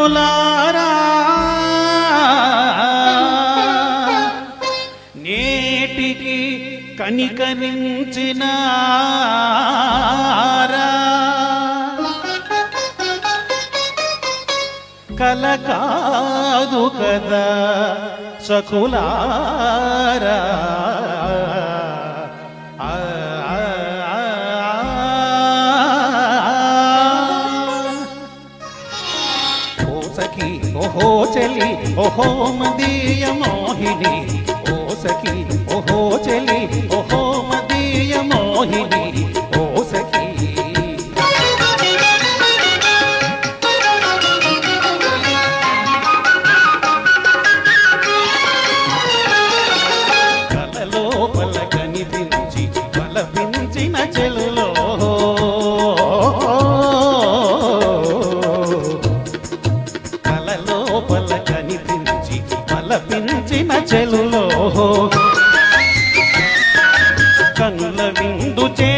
ప్రియులారా నేటికి కనికరించిన కల కాదు కదా సకులారా. ఓ సఖి ఓహో చలి ఓహో మదీయ మోహిని. ఓ సఖి ఓహో చలి ఓహో మదీయ మోహిని. ఓ సఖి కలలోపల కనిపించి బలపించిన చెలులో చెలులో. కన్న విందు చేశారే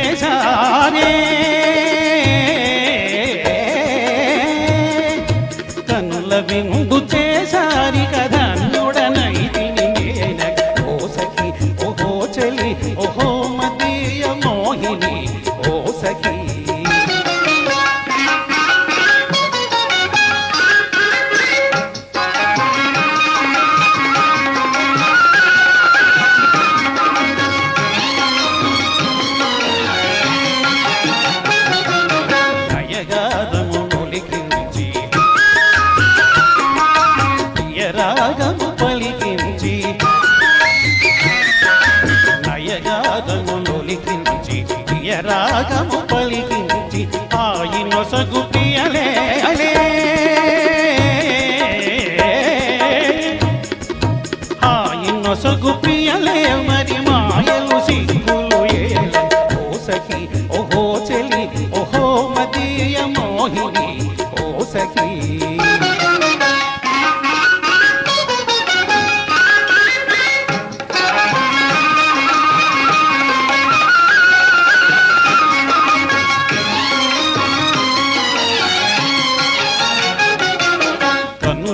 రాగము పలికించి నయగారము నొలికించి రాగము పలికించి ఆయన సగు పియలే అలే. ఆయన సగు పియలే మరి మాయలు సిగ్గులు ఏల. ఓ సఖి ఓహో చెలి ఓహో మదీయ మోహిని ఓ సఖీ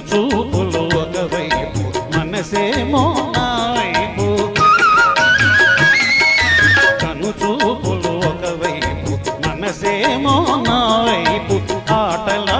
చూపులు ఒకవైపు మనసేమో నా కను చూపులు ఒకవైపు మనసేమో నా ఆటలా